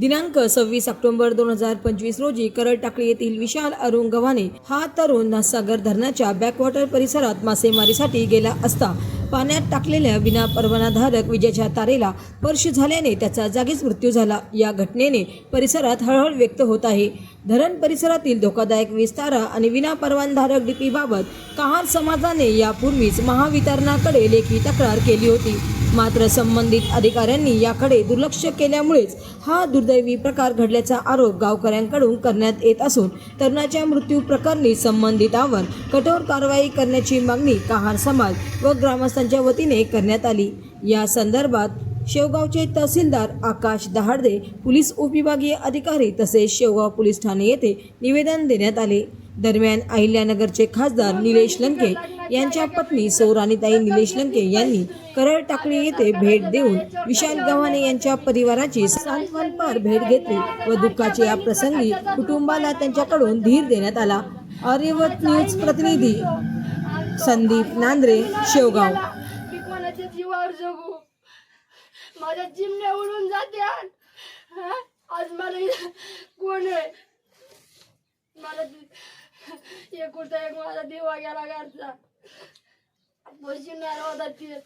दिनांक सव्वीस ऑक्टोबर दोन हजार पंचवीस रोजी करड टाकळी येथील विशाल अरुण गव्हाणे हा तरुण नासागर धरणाच्या बॅकवॉटर परिसरात मासेमारीसाठी गेला असता. पाण्यात टाकलेल्या विना परवानाधारक विजेच्या तारेला स्पर्श झाल्याने त्याचा जागीच मृत्यू झाला. या घटनेने परिसरात हळहळ व्यक्त होत आहे. धरण परिसरातील धोकादायक विस्तारा आणि विना परवानाधारक डीपीबाबत कहार समाजाने यापूर्वीच महावितरणाकडे लेखी तक्रार केली होती. मात्र संबंधित अधिकाऱ्यांनी याकडे दुर्लक्ष केल्यामुळेच हा दुर्दैवी प्रकार घडल्याचा आरोप गावकऱ्यांकडून करण्यात येत असून तरुणाच्या मृत्यू प्रकरणी संबंधितावर कठोर कारवाई करण्याची मागणी कहार समाज व ग्रामस्थांच्या वतीने करण्यात आली. या संदर्भात शेवगावचे तहसीलदार आकाश दहाडदे पोलीस उपविभागीय अधिकारी तसेच शेवगाव पोलीस ठाणे येथे निवेदन देण्यात आले. दरम्यान अहिल्यानगरचे खासदार निलेश लंके यांच्या पत्नी सौराणीताई निलेश लंके यांनी करळ टाकळी येथे भेट देऊन विशाल गव्हाणे यांच्या परिवाराची सांत्वनपर भेट घेतली व दुःखाच्या या प्रसंगी कुटुंबाला त्यांच्याकडून धीर देण्यात आला. आर्यवत न्यूज प्रतिनिधी संदीप नांद्रे शेवगाव. जीवावर जगू माझ्या जिमने उडून जाते. आज मला इथं कोण आहे मला ते कुठं एक माझा दिवा गेला घरचा. बसून होता ते.